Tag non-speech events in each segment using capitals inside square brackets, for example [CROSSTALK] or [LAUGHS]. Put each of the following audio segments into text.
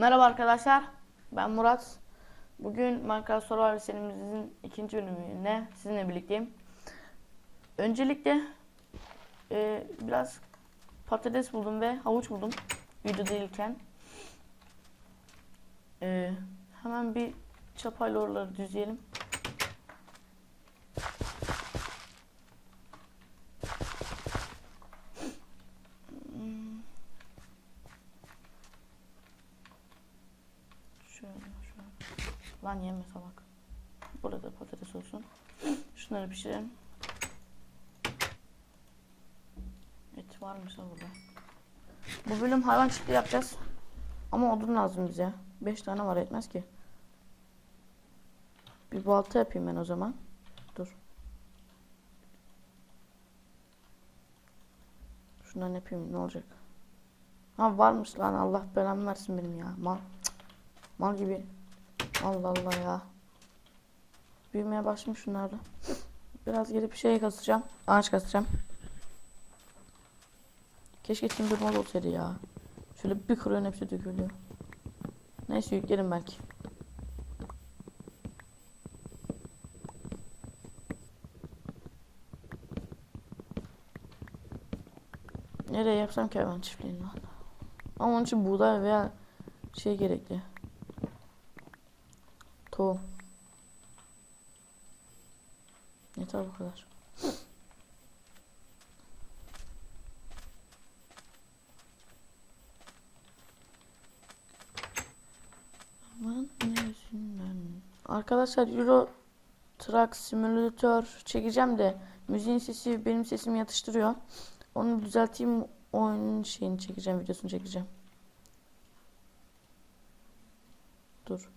Merhaba arkadaşlar. Ben Murat. Bugün Minecraft Survival serimizin ikinci bölümüne sizinle birlikteyim. Öncelikle e, biraz patates buldum ve havuç buldum video değilken. E, hemen bir çapayla oraları düzleyelim. Hmm. Şöyle şöyle. Lan yeme salak. Burada patates olsun. Şunları pişirelim. Et varmış ha burada. Bu bölüm hayvan çiftliği yapacağız. Ama odun lazım bize. 5 tane var etmez ki. Bir balta yapayım ben o zaman. Dur. Şundan yapayım ne olacak? Ha varmış lan Allah belamı versin benim ya. Mal. Cık. Mal gibi. Allah Allah ya. Büyümeye başlamış şunlar da. Biraz geri bir şey kasacağım. Ağaç kasacağım. Keşke timber olsaydı ya. Şöyle bir kırıyorsun hepsi dökülüyor. Neyse yüklerim belki. Nereye yapsam ki hayvan çiftliğini lan? Ama onun için buğday veya şey gerekli. Yeter bu kadar. Aman neresinden? Arkadaşlar Euro Truck Simulator çekeceğim de müziğin sesi benim sesimi yatıştırıyor. Onu düzelteyim oyunun şeyini çekeceğim videosunu çekeceğim. Dur.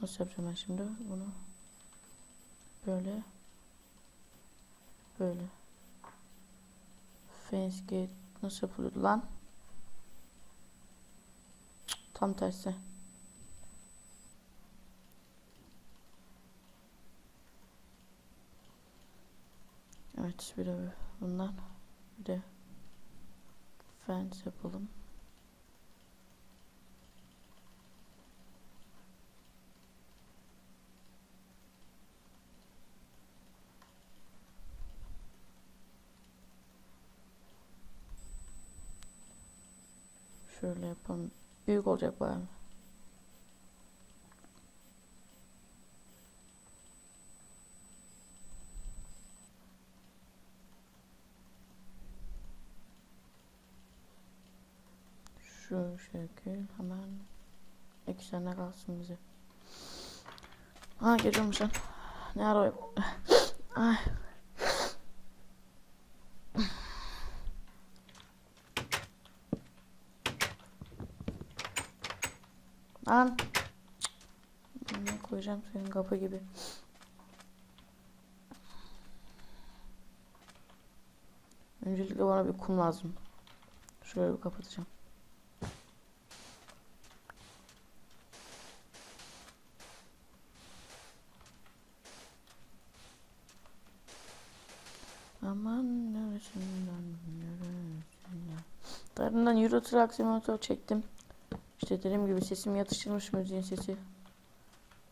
Nasıl yapacağım ben şimdi bunu? Böyle. Böyle. Fence nasıl yapılıyordu lan? Tam tersi. Evet bir de bundan bir de fence yapalım. Şöyle yapalım. Büyük olacak bayağı. Şu şekil hemen iki sene kalsın bize. Ha geliyormuş lan. Ne ara Ay. Lan. Ne koyacağım senin kapı gibi. Öncelikle bana bir kum lazım. Şöyle bir kapatacağım. Aman neresinden neresinden. Darından Euro Truck Simulator çektim. İşte dediğim gibi sesim yatıştırmış müziğin sesi.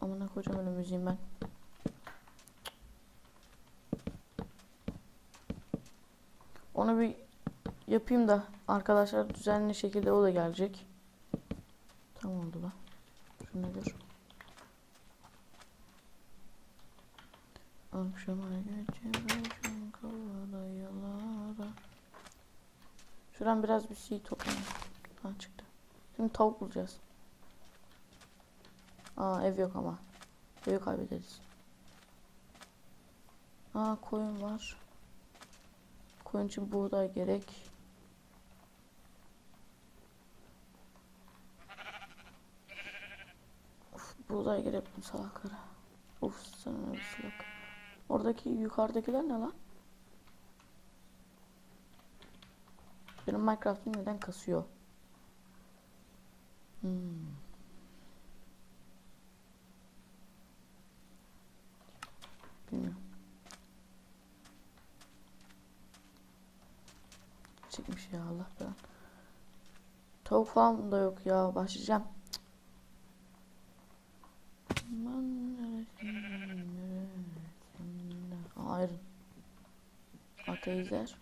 Amına koyacağım öyle müziğim ben. Onu bir yapayım da arkadaşlar düzenli şekilde o da gelecek. Tam oldu lan. Şunu gör. Akşama geçeceğim kavada yalara. Şuradan biraz bir şey toplayayım. Ha çıktı. Şimdi tavuk bulacağız. Aa ev yok ama. Evi kaybederiz. Aa koyun var. Koyun için buğday gerek. Of, buğday gerek bu salaklara. Of ne bir salak. Oradaki yukarıdakiler ne lan? Benim Minecraft'ım neden kasıyor? Hmm. Bilmiyorum. Çekmiş ya Allah ben. Tavuk falan da yok ya. Başlayacağım. Cık. Aman neresinden neresinden. Aa, Iron. Ateizer.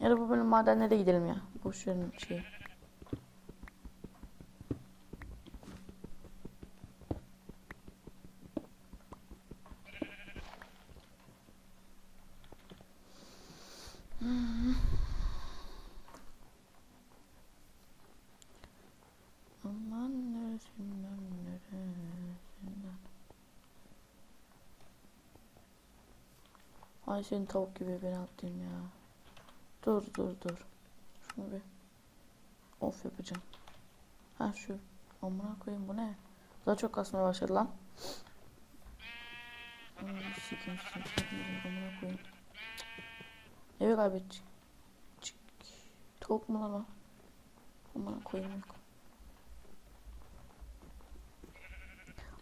Ya da bu bölüm madenlere gidelim ya. Boş verin şey. Aman neresinden neresinden. Ay senin tavuk gibi beni attın ya. Dur dur dur. Şunu bir off yapacağım. Ha şu. Amına koyayım bu ne? Daha çok kasmaya başladı lan. Amına sikeyim sikeyim amına koyayım. Evi kaybedecek. Çık. Tavuk mu lan o? Amına koyayım yok.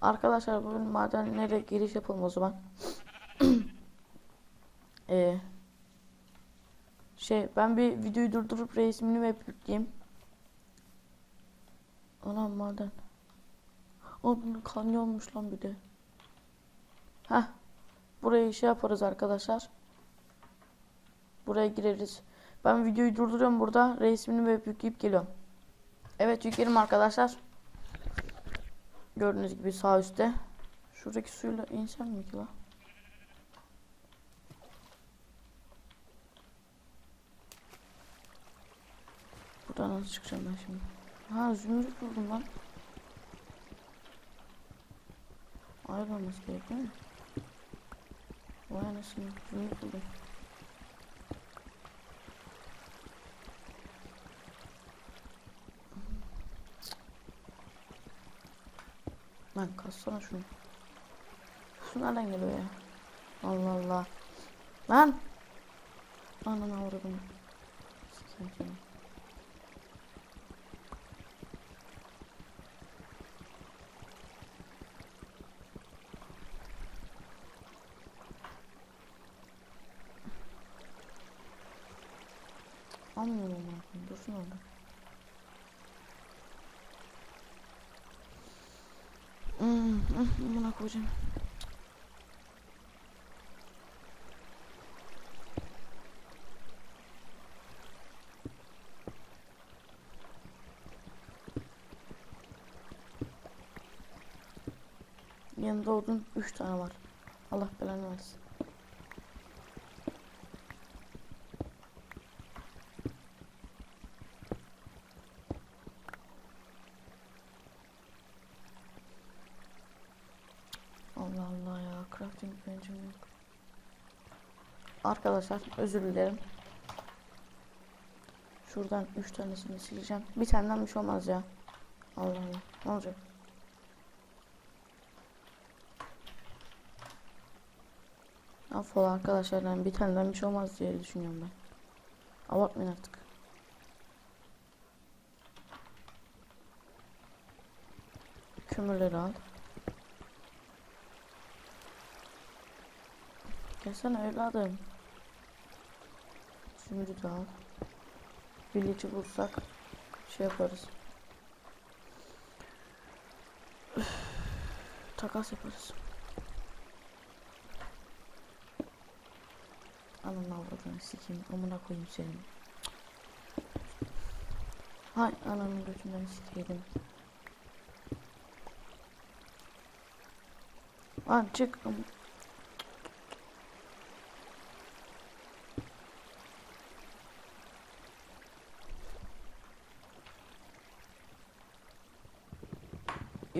Arkadaşlar bugün madenlere giriş yapalım o zaman. [CLEARS THROAT] Ee, şey ben bir videoyu durdurup resmini ve yükleyeyim. Anam maden. Bunun kanyonmuş lan bir de. Heh. Burayı şey yaparız arkadaşlar. Buraya gireriz. Ben videoyu durduruyorum burada. Resmini ve yükleyip geliyorum. Evet yüklerim arkadaşlar. Gördüğünüz gibi sağ üstte. Şuradaki suyla insem mi ki la? Buradan nasıl çıkacağım ben şimdi? Ha zümrüt buldum lan. Ayrılması gerek değil mi? Vay anasını zümrüt buldum. Lan kassana şunu. Şu nereden geliyor ya? Allah Allah. Lan! Ananı avradım. Sikeyim Hmm, hmm, buna koyacağım. Yanında odun 3 tane var. Allah belanı versin. Allah Allah ya crafting bencim yok. Arkadaşlar özür dilerim. Şuradan 3 tanesini sileceğim. Bir taneden bir şey olmaz ya. Allah Allah. Ne olacak? Affola arkadaşlar yani bir taneden bir şey olmaz diye düşünüyorum ben. Abartmayın artık. Kömürleri al. Gelsene evladım. Zümrüt al. Village bulsak şey yaparız. Takas yaparız. Ananı avradını sikeyim. Amına koyayım senin. Hay ananın götünden sikeydim. Lan çık.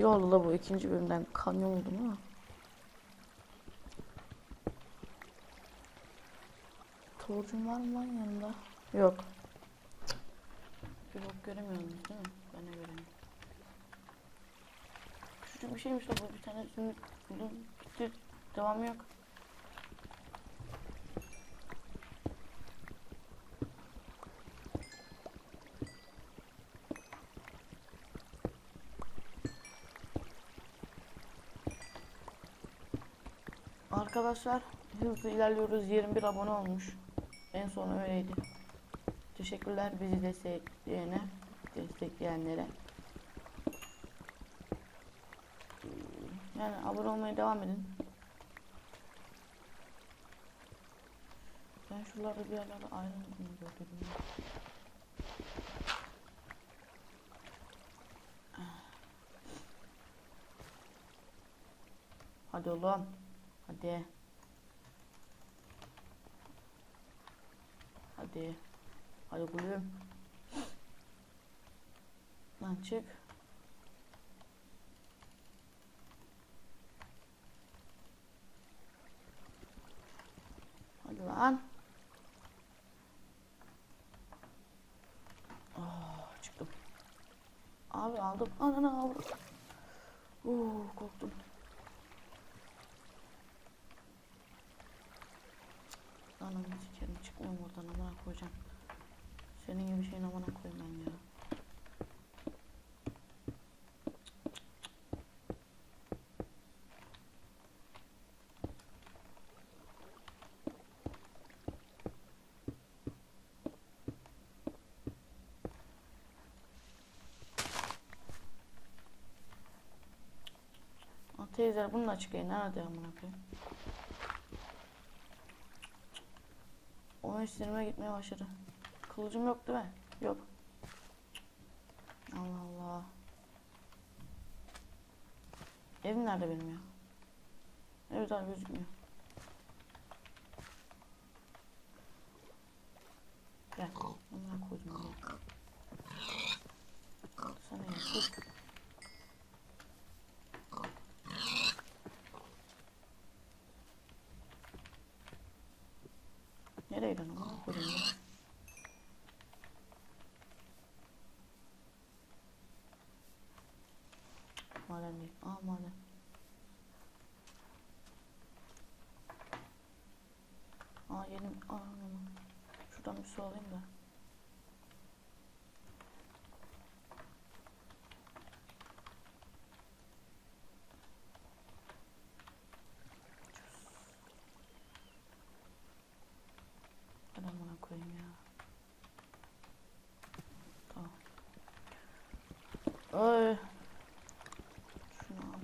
İyi oldu da bu ikinci bölümden kanyon oldum ama. Torcum var mı lan yanında? Yok. Bir bok göremiyorsunuz değil mi? Ben de göremiyorum. Küçücük bir şeymiş de bu bir tane. Devamı yok. Arkadaşlar hızlı ilerliyoruz. 21 abone olmuş. En son öyleydi. Teşekkürler bizi destekleyene. destekleyenlere. Yani abone olmaya devam edin. Ben şuralarda bir yerlerde ayrı gördüm. Hadi oğlum. Hadi. Hadi. Hadi gülüm. Lan çık. Hadi lan. Oh, çıktım. Abi aldım. Ananı aldım. Oo, korktum. Ananı sikerim çıkmıyorum oradan amına koyacağım. Senin gibi şeyin amına koyayım ya. Teyze bunun açık yayın nerede amına koyayım? Sinirime gitmeye başladı. Kılıcım yok değil mi? Yok. Allah Allah. Evim nerede benim ya? Ev daha gözükmüyor. Gel. Amına koydum ya. Sana ya. Sus. Nereye lan amına koydum ya? Değil. Aa maden. Aa yeni... Aa. Şuradan bir su alayım da. Ay. Şunu al.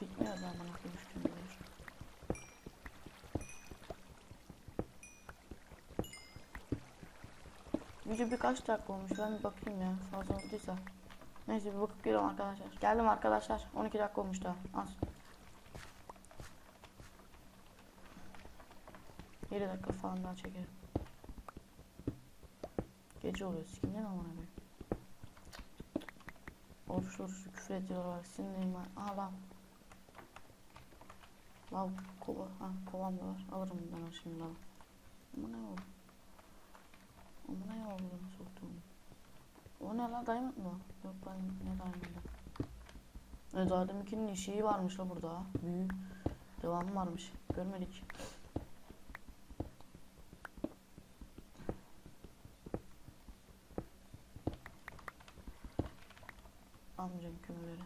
Bitmiyor da amına koyayım şu kömürler. Video birkaç dakika olmuş. Ben bir bakayım ya. Fazla olduysa. Neyse bir bakıp geliyorum arkadaşlar. Geldim arkadaşlar. 12 dakika olmuş daha. Az. 7 dakika falan daha çekerim. Gece oluyor. Sikim değil mi amına koyayım? Oruç oruç küfür ediyorlar. Sinirliyim ben. Aha lan. Lav kova. Ha kovam da var. Alırım bundan şimdi lav. Ama ne oldu? Oldu bunu soktuğum? O ne lan diamond mı? Yok ben ne diamond'ı? Evet Adem'inkinin işi varmış la burada. Büyük. Devamı varmış. Görmedik. Almayacağım kömürleri.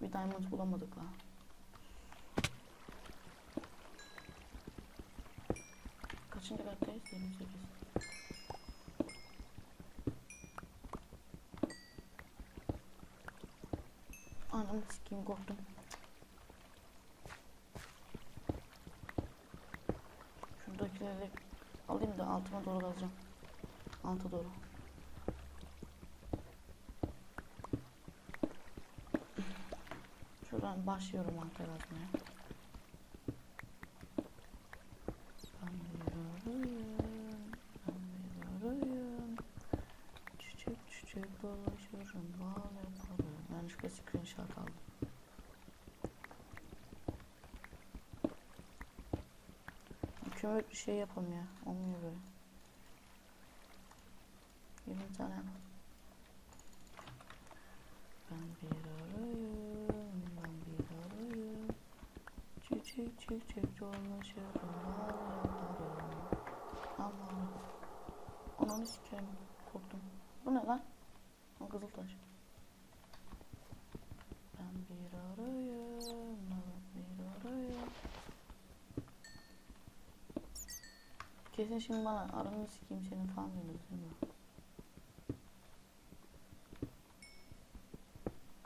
Bir diamond bulamadık la. Kaçıncı kattayız? 28. Anam sikeyim korktum. Şuradakileri alayım da altıma doğru kazacağım. Alta doğru. Şuradan başlıyorum alta yazmaya. Ben bir arıyım, ben bir arıyım. Çiçek çiçek dolaşırım, bal yaparım. Yanlışlıkla screenshot aldım. Bir şey yapalım ya. Olmuyor böyle. 20 tane. Ben bir arıyım, ben bir arıyım. Çiçek çiçek dolaşırım, bal yaparım. Allah. Ananı sikerim. Korktum. Bu ne lan? O kızıltaş. De şimdi bana aranı sikeyim senin falan diyorsunuz değil mi?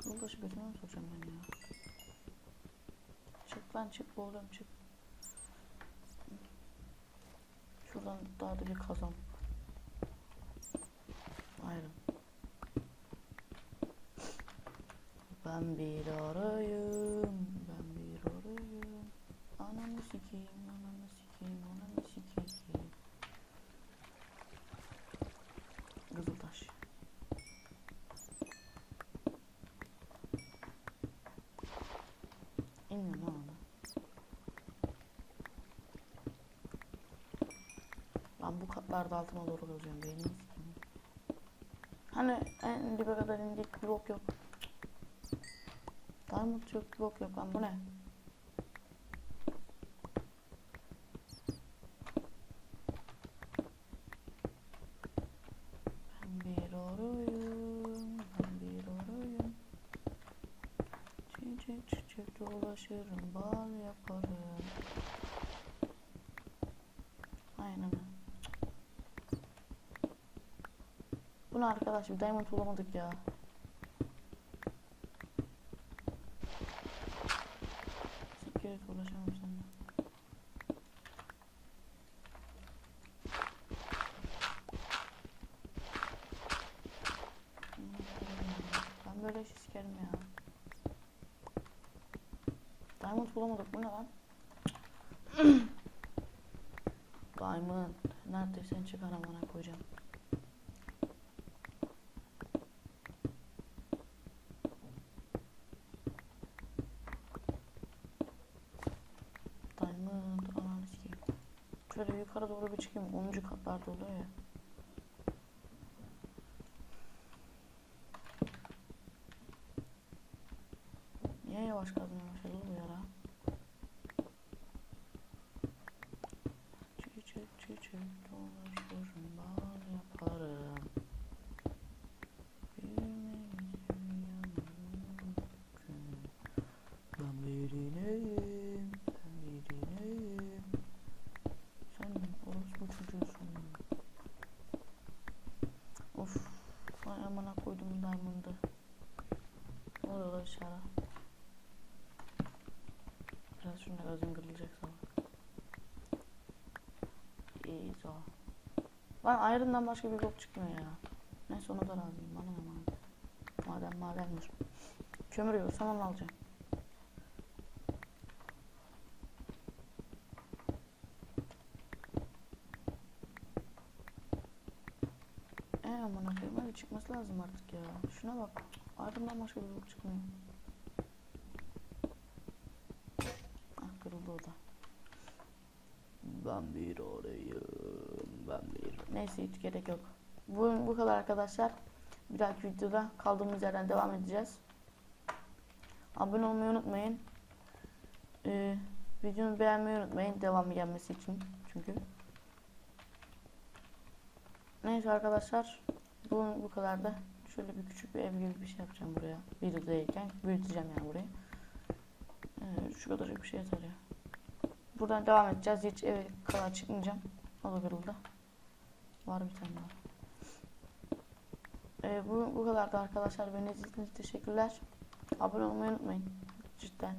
Yoldaşı götüme mi sokacağım ben ya? Çık lan çık oğlum çık. Şuradan daha da bir kazan. Ayrı. Ben bir arayım, ben bir arayım. Ananı sikeyim, ananı sikeyim, ananı sikeyim. Kızıltaş. İnmiyorum lan orada. Ben bu katlarda altıma doğru. Beynimi sikeyim. Hani en dibe kadar indik bir bok yok. Diamond yok bir bok yok lan bu ne? Çiçek çiçek dolaşırım, bal yaparım. Aynen öyle. Bu ne arkadaş bir diamond bulamadık ya. Siktir et uğraşamam seninle. Ben böyle işi sikerim ya. Diamond bulamadık bu ne lan? [CLEARS THROAT] Diamond. Neredeysen çıkar amına koyacağım. Diamond ananı sikeyim. Şöyle yukarı doğru bir çıkayım. 10. katlarda oluyor ya. Niye yavaş kazmaya başladı bu yara? Çiçek çiçek dolaşırım bal yaparım. Bilmeyeceğim yanım gün. Ben birineyim, ben birineyim. Sen orospu çocuğusun. Of, vay amına koydum diamond'ı. Orada aşağı. Biraz şunda gazım kırılacak sonra. İyi o. Lan Iron'dan başka bir bok çıkmıyor ya. Neyse ona da razıyım. Bana ne madem. Madem madendir. Kömür yok. Saman alacağım. E aman koyayım hadi çıkması lazım artık ya. Şuna bak. Ardından başka bir bok çıkmıyor. Ah kırıldı o da. Ben bir orayım. Ben bir... Neyse hiç gerek yok. Bu, bu kadar arkadaşlar. Bir dahaki videoda kaldığımız yerden devam edeceğiz. Abone olmayı unutmayın. Ee, videomu beğenmeyi unutmayın. Devamı gelmesi için. Çünkü. Neyse arkadaşlar. Bu, bu kadar da. Şöyle bir küçük bir ev gibi bir şey yapacağım buraya. Videodayken büyüteceğim yani burayı. Ee, şu kadarcık bir şey yeter ya. Buradan devam edeceğiz. Hiç eve kadar çıkmayacağım. O da kırıldı. Var bir tane daha. Ee, bu, bu kadar da arkadaşlar. Beni izlediğiniz için teşekkürler. Abone olmayı unutmayın. Cidden.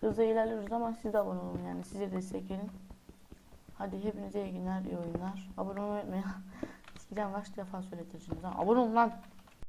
Hızlı ilerliyoruz ama siz de abone olun yani. Size destek verin. Hadi hepinize iyi günler, iyi oyunlar. Abone olmayı unutmayın. [LAUGHS] Eskiden kaç defa söyletirciniz ha. Abone olun lan.